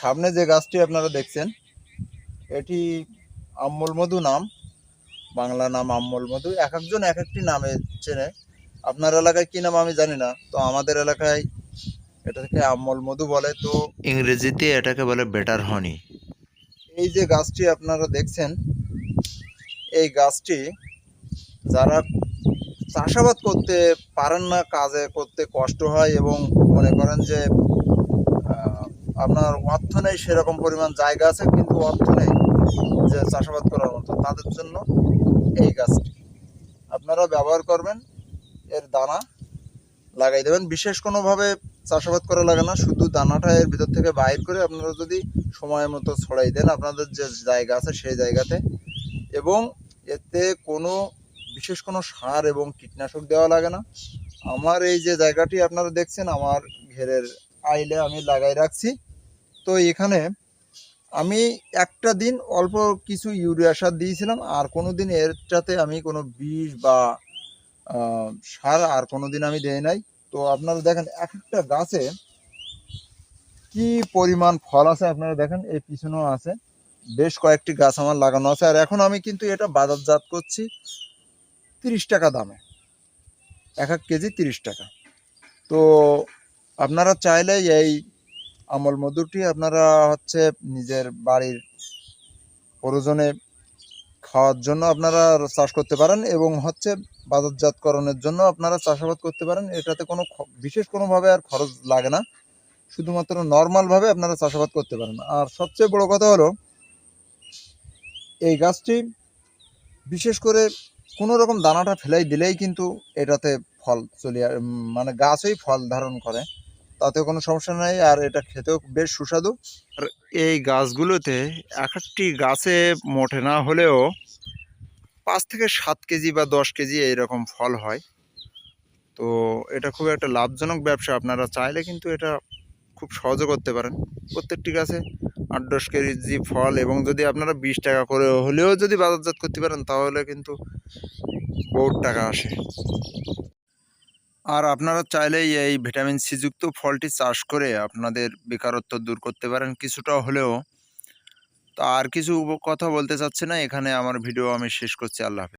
সামনে যে গাছটি আপনারা দেখছেন এটি আম্মল মধু নাম বাংলা নাম আম্মল মধু। এক একজন এক একটি নামে চেনে। আপনার এলাকায় কি নাম আমি জানি না তো আমাদের এলাকায় এটাকে আম্মল মধু বলে। তো ইংরেজিতে এটাকে বলে বেটার হনি। এই যে গাছটি আপনারা দেখছেন এই গাছটি যারা চাষাবাদ করতে পারেন না কাজে করতে কষ্ট হয় এবং মনে করেন যে আপনার অর্থ নেই, সেরকম পরিমাণ জায়গা আছে, কিন্তু অর্থ নেই যে চাষাবাদ করার মতো। তাদের জন্য এই গাছটি। আপনারা ব্যবহার করবেন, এর দানা লাগাই দেবেন। বিশেষ কোনোভাবে চাষাবাদ করা লাগে না, শুধু দানাটা এর ভিতর থেকে বাইর করে আপনারা যদি সময় মতো ছড়াই দেন, আপনাদের যে জায়গা আছে সেই জায়গাতে। এবং এতে কোনো, বিশেষ কোনো সার এবং কীটনাশক দেওয়া লাগে না। আমার এই যে জায়গাটি আপনারা দেখছেন, আমার ঘেরের আইলে আমি লাগাই রাখছি। তো এখানে আমি একটা দিন অল্প কিছু ইউরিয়া সার দিয়েছিলাম, আর কোনো দিন এরটাতে আমি কোনো বিষ বা সার আর কোনো দিন আমি দেই নাই। তো আপনারা দেখেন, এক একটা গাছে কি পরিমাণ ফল আছে আপনারা দেখেন এই পিছনেও আছে। বেশ কয়েকটি গাছ আমার লাগানো আছে, আর এখন আমি কিন্তু এটা বাজারজাত করছি তিরিশ টাকা দামে। এক এক কেজি তিরিশ টাকা। তো আপনারা চাইলে এই আমল মধুটি আপনারা হচ্ছে নিজের বাড়ির প্রয়োজনে খাওয়ার জন্য আপনারা চাষ করতে পারেন এবং হচ্ছে বাজারজাতকরণের জন্য আপনারা চাষাবাদ করতে পারেন। এটাতে কোনো বিশেষ কোনোভাবে আর খরচ লাগে না। শুধুমাত্র নর্মালভাবে আপনারা চাষাবাদ করতে পারেন। আর সবচেয়ে বড় কথা হলো, এই গাছটি বিশেষ করে কোনো রকম দানাটা ফেলাই দিলেই কিন্তু এটাতে ফল চলে মানে গাছই ফল ধারণ করে। তাতে কোনো সমস্যা নেই, আর এটা খেতেও বেশ সুস্বাদু। এই গাছগুলোতে এক একটি গাছে মোটে না হলেও পাঁচ থেকে সাত কেজি বা দশ কেজি এইরকম ফল হয়। তো এটা খুব একটা লাভজনক ব্যবসা, আপনারা চাইলে কিন্তু এটা খুব সহজে করতে পারেন। প্রত্যেকটি গাছে আট দশ কেজি ফল এবং যদি আপনারা বিশ টাকা করে হলেও যদি বাজারজাত করতে পারেন, তাহলে কিন্তু বহুত টাকা আসে। আর আপনারা চাইলেই এই ভিটামিন সি যুক্ত ফলটি চাষ করে আপনাদের বেকারত্ব দূর করতে পারেন কিছুটা হলেও। তো আর কিছু কথা বলতে চাচ্ছি না, এখানে আমার ভিডিও আমি শেষ করছি, আল্লাহ হাফেজ।